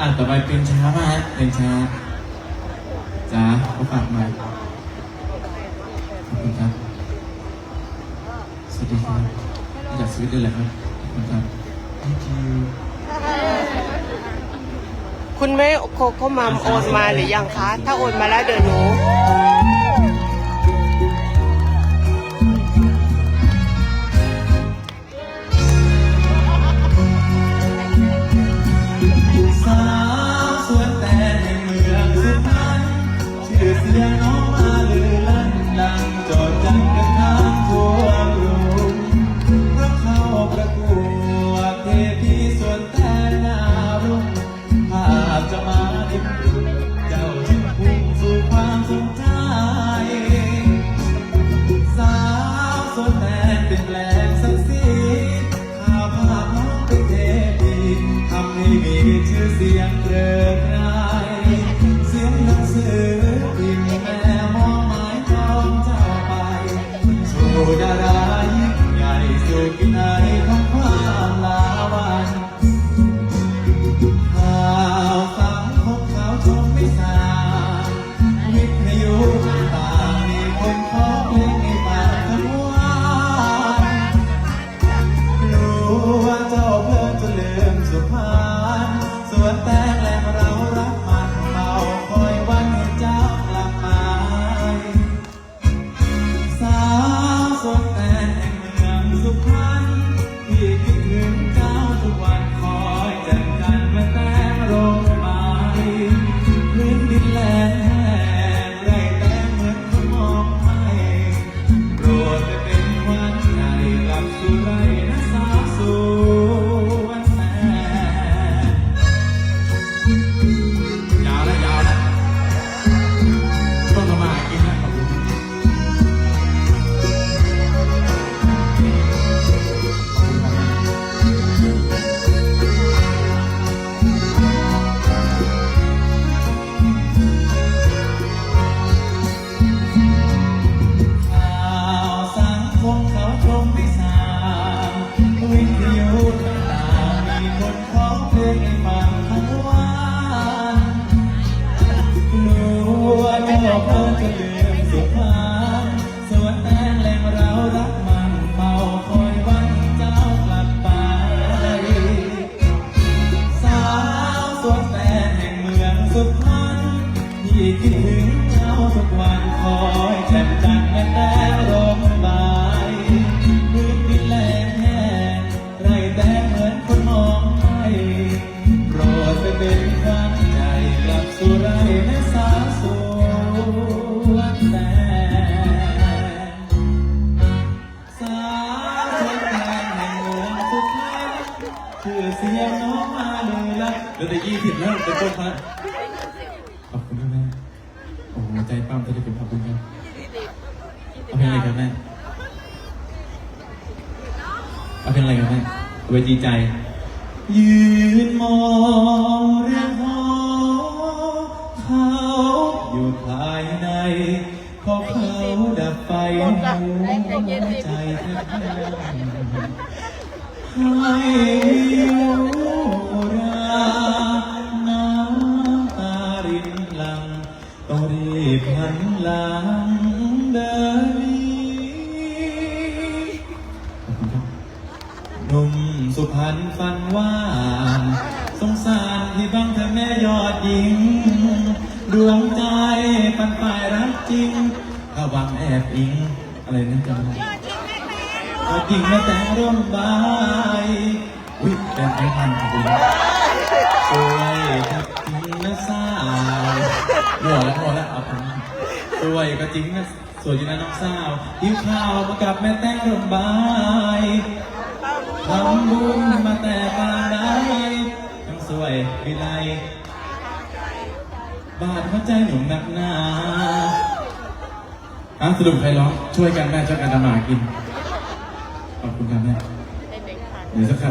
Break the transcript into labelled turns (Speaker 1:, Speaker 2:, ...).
Speaker 1: อะต่อไปเป็นช้ามาฮะเป็นช้าจ้าเขาฝากมาขอบคุณครับสวัสดีครับมาจากสวิตเลยแหละครับขอบคุณครับ thank you
Speaker 2: คุณแม่โคโค่มัมโอนมาหรือยังคะ ถ้าโอนมาแล้วเดี๋ยวหนู
Speaker 1: ยงเกริกไกรเสียงหนังสือพิมพ์แม่มองหมายจองเจ้าไปสู่ดารายิ่งใหญ่สู่กินไอของความลาวันข่าวสังคมข่าชมวิสารวิทยุต่างมีคนขอเพลงในป่าทั้งวันรู้ว่าเจ้าเพลินจะลืมสุพรร ที่คิดถึงเจ้าทุกวันคอยแจ่มจันทร์แม่แต่ลมบายพื้นดินแหลงแห้งไรแต่เหมือนคนมองไม่โปรดไปเป็นขวัญใจกลับสู่ไรแม่สาวสวนแต่สาวสวนแต่แห่งเมืองสุพรรณชื่อเสียงน้องมาเลยละเหลือแต่ยี่สิบแล้วเป็นต้นมา ใจปั้มจะได้เป็นขอบคุณครับเอาเพลงอะไรครับแม่เอาเพลงอะไรครับแม่เว้ดีใจ ยืนมองเรื่องหอเขาอยู่ภายในพอเขาดับไฟหัวใจแทบแห้งให้ รีบหันหลังเดินหนุ่มสุพรรณฟันว่านสงสารที่บังเธอแม่ยอดหญิง ดวงใจปันฝ่ายรักจริงถ้าหวังแอบอิง อะไรนั่นจำไม่ได้เอาจริงแม่แต่ร่มใบอุ้ยเป็นไม่ทันขอบสวยครับ วยก็จริงนะสวยจริงนะน้องสาวหิวข้าวมากับแม่แต่ร่มใบทำบุญมาแต่ปานใดทั้งสวยวิไลบาดหัวใจหนุ่มหนักหนาอะสรุปใครร้องช่วยกันแม่ช่วยกันทำมาหากินขอบคุณครับแม่เดี๋ยวสักครั้ง